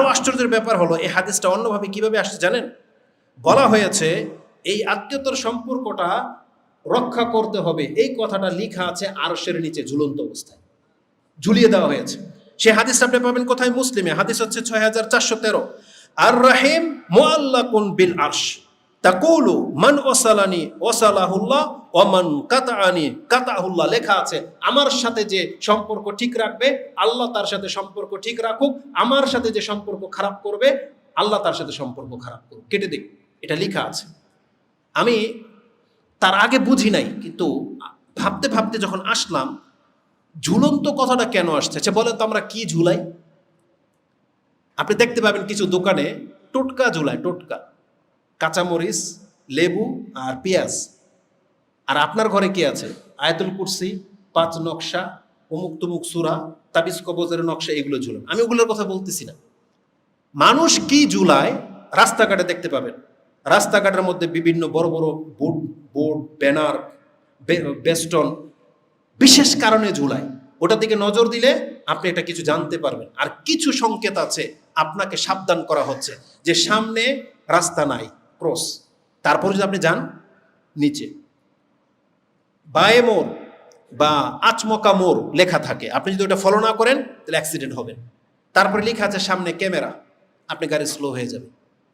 আরও আশ্চর্যের ব্যাপার হলো, এই হাদিসটা অন্যভাবে কীভাবে আসছে জানেন? বলা হয়েছে, এই আত্মীয়তার সম্পর্কটা রক্ষা করতে হবে। এই কথাটা লিখা আছে আরশের নিচে, ঝুলন্ত অবস্থায়। ঝুলিয়ে দেওয়া হয়েছে। সে হাদিস আপনি পাবেন কোথায়? মুসলিমে। হাদিস হচ্ছে ছয় হাজার চারশো তেরো। আর রাহিম মোয়াল্লাকুন বিল আরশ। তাকুলু মান ওসালানি, ওসালাহুল্লাহ, ওমান কাতাআনি, কাতাহুল্লাহ লেখা আছে, আমার সাথে যে সম্পর্ক ঠিক রাখবে, আল্লাহ তার সাথে সম্পর্ক ঠিক রাখুক, আমার সাথে যে সম্পর্ক খারাপ করবে, আল্লাহ তার সাথে সম্পর্ক খারাপ করুক। কেটে দিক, এটা লেখা আছে। আমি তার আগে বুঝি নাই, কিন্তু ভাবতে ভাবতে যখন আসলাম, ঝুলন্ত কথাটা কেন আসছে? আচ্ছা বলেন তো আমরা কি ঝুলাই? আপনি দেখতে পাবেন কিছু দোকানে টোটকা ঝুলায়, টোটকা। কাঁচামরিচ, লেবু আর পেঁয়াজ। আর আপনার ঘরে কি আছে? আয়াতুল কুরসি, পাঁচ নকশা, অমুক তুমুক সুরা, তাবিজ কবজের নকশা, এগুলো ঝুলান। আমি ওগুলোর কথা বলতেছি না। মানুষ কি ঝুলায়? রাস্তাঘাটে দেখতে পাবেন। রাস্তাঘাটের মধ্যে বিভিন্ন বড় বড় বোর্ড বোর্ড ব্যানার বেস্টন বিশেষ কারণে ঝুলায়। ওটা দিকে নজর দিলে আপনি এটা কিছু জানতে পারবেন। আর কিছু সংকেত আছে, আপনাকে সাবধান করা হচ্ছে যে সামনে রাস্তা নাই। ক্রস। তারপর যদি আপনি যান, নিচে। বায়ে মোর বা আচমকা মোর লেখা থাকে। আপনি যদি ওটা ফলো না করেন, তাহলে অ্যাক্সিডেন্ট হবে। তারপরে লেখা আছে সামনে ক্যামেরা। আপনি গাড়ি স্লো হয়ে যাবে।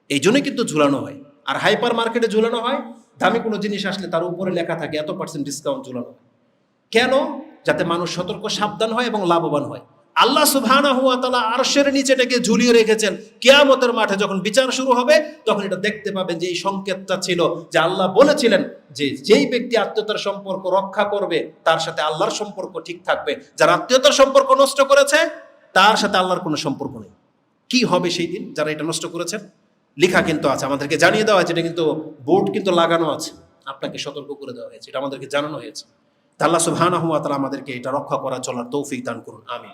এই জন্যই কিন্তু ঝুলানো হয়। আর হাইপার মার্কেটে ঝুলানো হয়। দামি কোনো জিনিস আসলে তার উপরে লেখা থাকে, এত পার্সেন্ট ডিসকাউন্ট ঝুলানো হয়। কেন? যাতে মানুষ সতর্ক, সাবধান হয় এবং লাভবান হয়। আল্লাহ সুবহানা হুয়া তালা আরশের নিচেটাকে ঝুলিয়ে রেখেছেন। কেয়ামতের মাঠে যখন বিচার শুরু হবে, তখন এটা দেখতে পাবেন যে এই সংকেতটা ছিল যে আল্লাহ বলেছিলেন যে যেই ব্যক্তি আত্মীয়তার সম্পর্ক রক্ষা করবে, তার সাথে আল্লাহর সম্পর্ক ঠিক থাকবে। যারা আত্মীয়তার সম্পর্ক নষ্ট করেছে, তার সাথে আল্লাহর কোনো সম্পর্ক নেই। কি হবে সেই দিন? যারা এটা নষ্ট করেছেন? লেখা কিন্তু আছে, আমাদেরকে জানিয়ে দেওয়া হয়েছে, এটা কিন্তু বোর্ড কিন্তু লাগানো আছে। আপনাকে সতর্ক করে দেওয়া হয়েছে, এটা আমাদেরকে জানানো হয়েছে। আল্লাহ সুবহানাহু ওয়া তাআলা আমাদেরকে এটা রক্ষা করা চলার তৌফিক দান করুন আমি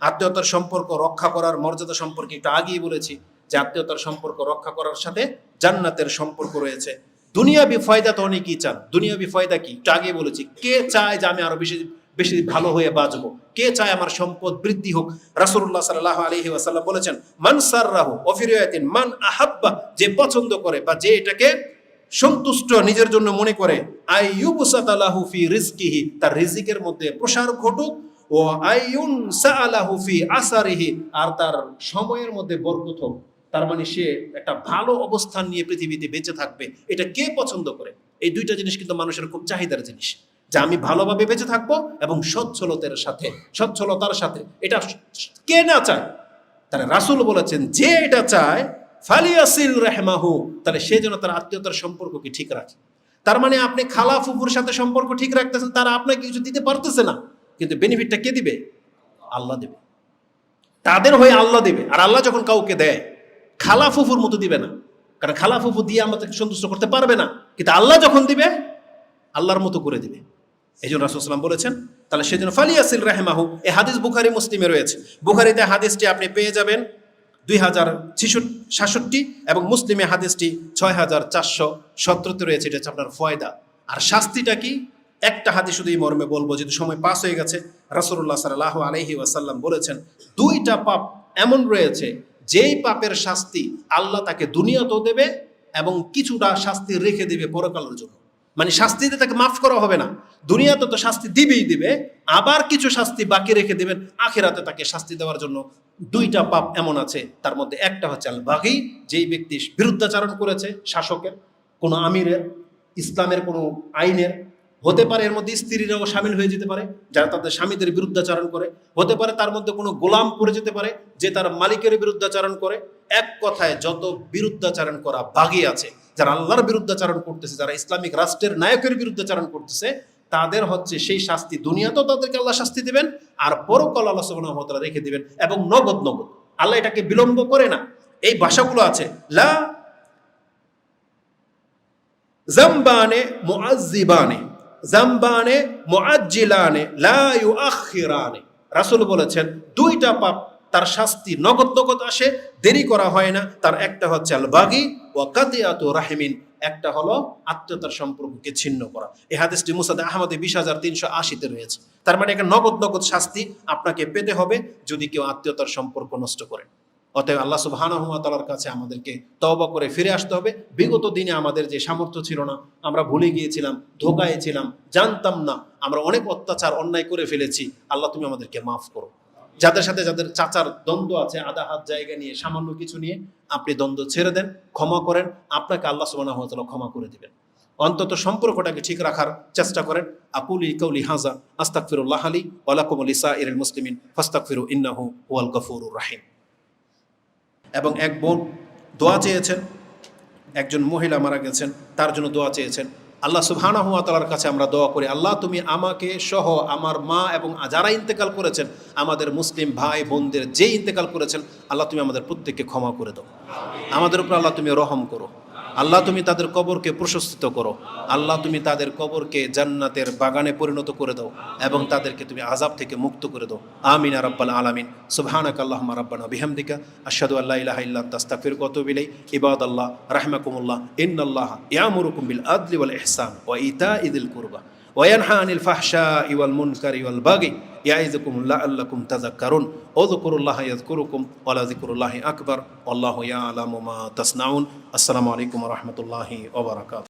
আত্মীয়তার সম্পর্ক রক্ষা করার মর্যাদা সম্পর্কে একটু আগেই বলেছি যে আত্মীয়তার সম্পর্ক রক্ষা করার সাথে জান্নাতের সম্পর্ক রয়েছে। দুনিয়াবি ফয়দা তো অনেকেই চান। দুনিয়াবি ফয়দা কি? একটু আগেই বলেছি। কে চায় যে আমি আরও বেশি বেশি ভালো হয়ে বাঁচবো? কে চায় আমার সম্পদ বৃদ্ধি হোক? রাসূলুল্লাহ সাল্লাল্লাহু আলাইহি ওয়াসাল্লাম বলেছেন, মান সাররাহু অফিরিয়াতিন মান আহাব্বা, যে পছন্দ করে বা যে এটাকে সন্তুষ্ট নিজের জন্য মনে করে আইয়ুবসাতালাহু ফি রিজকিহি তার রিজিকের মধ্যে প্রসার ঘটুক ও আইয়ুন সাআলাহু ফি আসারিহি, আর তার সময়ের মধ্যে বরকত হোক। তার মানে সে একটা ভালো অবস্থান নিয়ে পৃথিবীতে বেঁচে থাকবে। এটা কে পছন্দ করে? এই দুইটা জিনিস কিন্তু মানুষের খুব চাহিদার জিনিস। যে আমি ভালোভাবে বেঁচে থাকব এবং সচ্ছলতার সাথে সচ্ছলতার সাথে। এটা কে না চায়? তাহলে রাসূল বলেছেন, যে এটা চায়, ফালিয়াসিল রেহমাহু। তাহলে সে যেন তার আত্মীয়তার সম্পর্ককে ঠিক রাখে। তার মানে আপনি খালা ফুফুর সাথে সম্পর্ক ঠিক রাখতেছেন, তারা আপনাকে কিছু দিতে পারতেছে না। কিন্তু বেনিফিটটা কে দিবে? আল্লাহ দেবে। তাদের হয়ে আল্লাহ দেবে। আর আল্লাহ যখন কাউকে দেয় খালা ফুফুর মতো দিবে না। কারণ খালা ফুফু দিয়ে আমাদেরকে সন্তুষ্ট করতে পারবে না। কিন্তু আল্লাহ যখন দিবে, আল্লাহর মতো করে দিবে। এই জন্য রাসুলাম বলেছেন, তাহলে সেজন্য ফালিয়াসিল রাহেমাহু, এই হাদিস বুখারি মুসলিমে রয়েছে। বুখারিতে হাদিসটি আপনি পেয়ে যাবেন দুই হাজার সাতষট্টি এবং মুসলিমে হাদিসটি ছয় হাজার চারশো সতেরোতে রয়েছে। এটা হচ্ছে আপনার ফয়দা। আর শাস্তিটা কি? একটা হাদিস শুধু এই মর্মে বলব, যেহেতু সময় পাস হয়ে গেছে রাসুল্লাহ সাল্লাহ আলহি ওয়াসাল্লাম বলেছেন, দুইটা পাপ এমন রয়েছে, যেই পাপের শাস্তি আল্লাহ তাকে দুনিয়াতেও দেবে এবং কিছুটা শাস্তি রেখে দেবে পরকালের জন্য। মানে শাস্তিতে তাকে মাফ করা হবে না। দুনিয়াতে তো শাস্তি দিবেই দিবে, আবার কিছু শাস্তি বাকি রেখে দেবেন, আখেরাতে তাকে শাস্তি দেওয়ার জন্য দুইটা পাপ এমন আছে, তার মধ্যে একটা হচ্ছে আল বাঘি যেই ব্যক্তি বিরুদ্ধাচারণ করেছে শাসকের, কোনো আমিরের, ইসলামের কোনো আইনের হতে পারে এর মধ্যে স্ত্রীরাও সামিল হয়ে যেতে পারে, যারা তাদের স্বামীদের বিরুদ্ধাচারণ করে। হতে পারে তার মধ্যে কোনো গোলাম পড়ে যেতে পারে, যে তার মালিকের বিরুদ্ধাচারণ করে। এক কথায় যত বিরুদ্ধাচারণ করা বাগি আছে, যারা আল্লাহর বিরুদ্ধাচারণ করতেছে, যারা ইসলামিক রাষ্ট্রের নায়কের বিরুদ্ধাচারণ করতেছে, তাদের হচ্ছে সেই শাস্তি দুনিয়াতেও তাদেরকে আল্লাহ শাস্তি দেবেন, আর পরকাল আল্লাহ সুবহানাহু রেখে দিবেন, এবং নগদ নগদ। আল্লাহ এটাকে বিলম্ব করে না। এই ভাষাগুলো আছে, লা জাম্বানে মুআজ্জিবানে। জাম্বানে, মুআজ্জিলানে, লা ইউআখিরানে। রাসূল বলেছেন, দুইটা পাপ, তার শাস্তি নগদ নগদ আসে, দেরি করা হয় না। তার একটা হচ্ছে আল বাগি ও কাতিয়াতু রাহিমিন। একটা হলো আত্মীয়তার সম্পর্ককে ছিন্ন করা। এই হাদিসটি মুসাদ আহমদে বিশ হাজার তিনশো আশিতে রয়েছে। তার মানে একটা নগদ নগদ শাস্তি আপনাকে পেতে হবে যদি কেউ আত্মীয়তার সম্পর্ক নষ্ট করে। অতএব আল্লাহ সুবহানাহু তালার কাছে আমাদেরকে তওবা করে ফিরে আসতে হবে। বিগত দিনে আমাদের যে সামর্থ্য ছিল না, আমরা ভুলে গিয়েছিলাম, ধোকায় ছিলাম, জানতাম না, আমরা অনেক অত্যাচার, অন্যায় করে ফেলেছি। আল্লাহ, তুমি আমাদেরকে মাফ করো। যাদের সাথে যাদের চাচার দ্বন্দ্ব আছে, আধা হাত জায়গা নিয়ে, সামান্য কিছু নিয়ে, আপনি দ্বন্দ্ব ছেড়ে দেন, ক্ষমা করেন, আপনাকে আল্লাহ সুবহানাহু ওয়া তাআলা ক্ষমা করে দিবেন। অন্তত সম্পর্কটাকে ঠিক রাখার চেষ্টা করেন। আকুলি কৌলি হাজা আস্তাকফিরুল্লাহ আলী ওয়ালাকুম লিসা ইরুল মুসলিমিন ফাস্তাকফিরু ইন্নাহু ওয়াল গফুরুর রাহিম। এবং এক বোন দোয়া চেয়েছেন, একজন মহিলা মারা গেছেন, তার জন্য দোয়া চেয়েছেন। আল্লাহ সুবহানাহু ওয়া তাআলার কাছে আমরা দোয়া করি, আল্লাহ তুমি আমাকে সহ আমার মা এবং যারা ইন্তেকাল করেছেন, আমাদের মুসলিম ভাই বোনদের যে ইন্তেকাল করেছেন, আল্লাহ তুমি আমাদের প্রত্যেককে ক্ষমা করে দাও। আমাদের উপর আল্লাহ তুমি রহম করো। আল্লাহ তুমি তাদের কবরকে প্রশস্তিত করো। আল্লাহ তুমি তাদের কবরকে জান্নাতের বাগানে পরিণত করে দাও এবং তাদেরকে তুমি আজাব থেকে মুক্ত করে দাও। আমিন আরব্বাল আলামিন। সুবহানাক আল্লাহমা রব্বান বিহামদিকা। আশহাদু আল্লাহ ইলাহা ইল্লা তাস্তাগফিরুক ইবাদ আল্লাহ ইলাইক। ইবাদাল্লাহ, রাহমাকুমুল্লাহ। আল্লাহ ইয়ামুরুকুম বিল আদলি ওয়াল ইহসান ওয়া ইতা যিল কুরবা। ওয়া আনিল ফাহশাই ওয়াল মুনকারি ওয়াল বাগি। يعظكم لعلكم تذكرون. اذكروا الله يذكركم ولذكر الله أكبر. والله يعلم ما تصنعون. السلام عليكم ورحمة الله وبركاته.